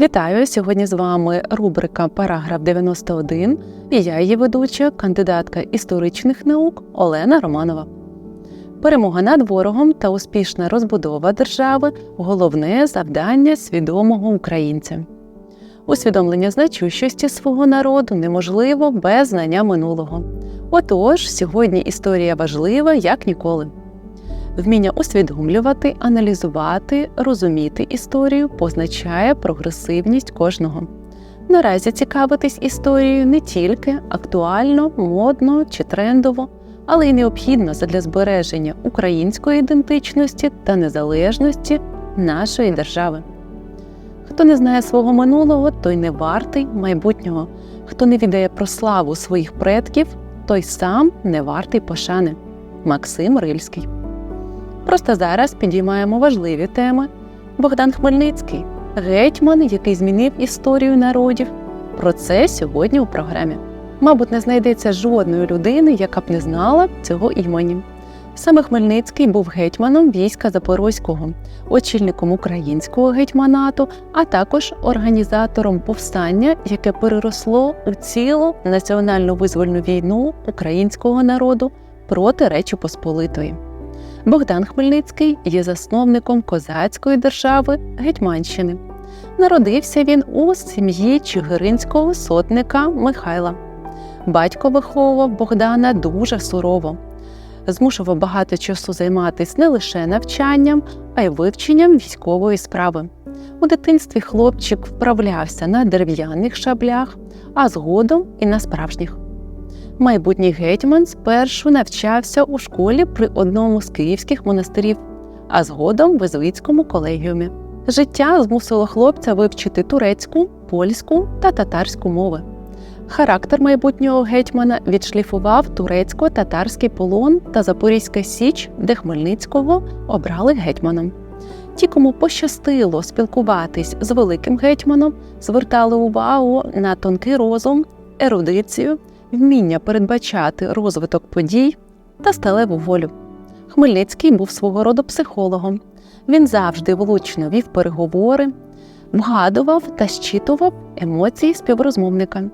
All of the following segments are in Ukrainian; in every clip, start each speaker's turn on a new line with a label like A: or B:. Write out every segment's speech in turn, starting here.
A: Вітаю! Сьогодні з вами рубрика Параграф 91 і я її ведуча, кандидатка історичних наук Олена Романова. Перемога над ворогом та успішна розбудова держави головне завдання свідомого українця. Усвідомлення значущості свого народу неможливо без знання минулого. Отож, сьогодні історія важлива як ніколи. Вміння усвідомлювати, аналізувати, розуміти історію позначає прогресивність кожного. Наразі цікавитись історією не тільки актуально, модно чи трендово, але й необхідно задля збереження української ідентичності та незалежності нашої держави. Хто не знає свого минулого, той не вартий майбутнього. Хто не відає про славу своїх предків, той сам не вартий пошани. Максим Рильський. Просто зараз підіймаємо важливі теми. Богдан Хмельницький, гетьман, який змінив історію народів. Про це сьогодні у програмі. Мабуть, не знайдеться жодної людини, яка б не знала цього імені. Саме Хмельницький був гетьманом війська Запорозького, очільником українського гетьманату, а також організатором повстання, яке переросло у цілу національну визвольну війну українського народу проти Речі Посполитої. Богдан Хмельницький є засновником козацької держави Гетьманщини. Народився він у сім'ї чигиринського сотника Михайла. Батько виховував Богдана дуже сурово, змушував багато часу займатися не лише навчанням, а й вивченням військової справи. У дитинстві хлопчик вправлявся на дерев'яних шаблях, а згодом і на справжніх. Майбутній гетьман спершу навчався у школі при одному з київських монастирів, а згодом в Ізуїцькому колегіумі. Життя змусило хлопця вивчити турецьку, польську та татарську мови. Характер майбутнього гетьмана відшліфував турецько-татарський полон та Запорізька Січ, де Хмельницького обрали гетьманом. Ті, кому пощастило спілкуватись з великим гетьманом, звертали увагу на тонкий розум, ерудицію вміння передбачати розвиток подій та сталеву волю. Хмельницький був свого роду психологом. Він завжди влучно вів переговори, вгадував та щитував емоції співрозмовника.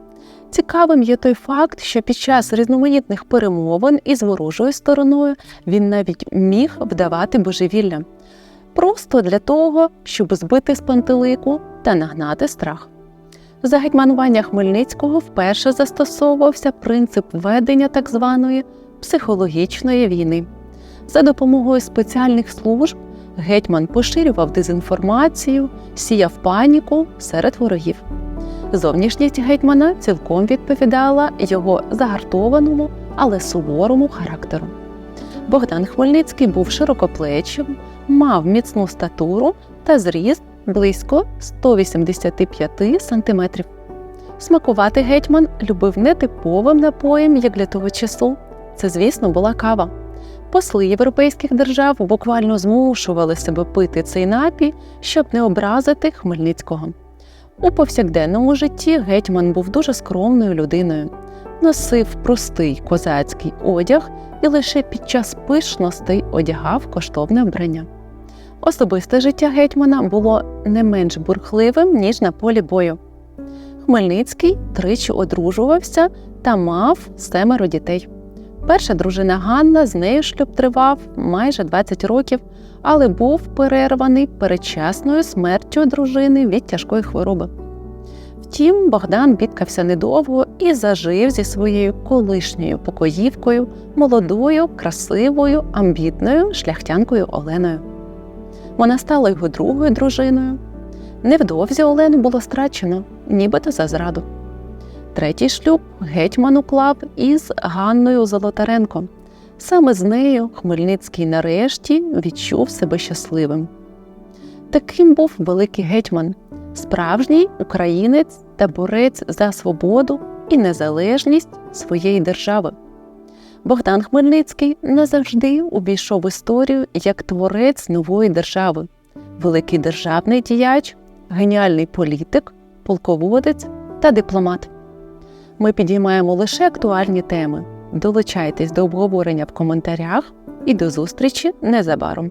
A: Цікавим є той факт, що під час різноманітних перемовин із ворожою стороною він навіть міг вдавати божевілля, просто для того, щоб збити з пантелику та нагнати страх. За гетьманування Хмельницького вперше застосовувався принцип ведення так званої психологічної війни. За допомогою спеціальних служб гетьман поширював дезінформацію, сіяв паніку серед ворогів. Зовнішність гетьмана цілком відповідала його загартованому, але суворому характеру. Богдан Хмельницький був широкоплечим, мав міцну статуру та зріст близько 185 см. Смакувати гетьман любив нетиповим напоєм, як для того часу. Це, звісно, була кава. Посли європейських держав буквально змушували себе пити цей напій, щоб не образити Хмельницького. У повсякденному житті гетьман був дуже скромною людиною, носив простий козацький одяг і лише під час пишностей одягав коштовне вбрання. Особисте життя гетьмана було не менш бурхливим, ніж на полі бою. Хмельницький тричі одружувався та мав семеро дітей. Перша дружина Ганна з нею шлюб тривав майже 20 років, але був перерваний передчасною смертю дружини від тяжкої хвороби. Втім, Богдан бідкався недовго і зажив зі своєю колишньою покоївкою, молодою, красивою, амбітною шляхтянкою Оленою. Вона стала його другою дружиною. Невдовзі Олену було страчено, нібито за зраду. Третій шлюб гетьман уклав із Ганною Золотаренко. Саме з нею Хмельницький нарешті відчув себе щасливим. Таким був великий гетьман, справжній українець та борець за свободу і незалежність своєї держави. Богдан Хмельницький назавжди увійшов в історію як творець нової держави, великий державний діяч, геніальний політик, полководець та дипломат. Ми підіймаємо лише актуальні теми. Долучайтесь до обговорення в коментарях і до зустрічі незабаром.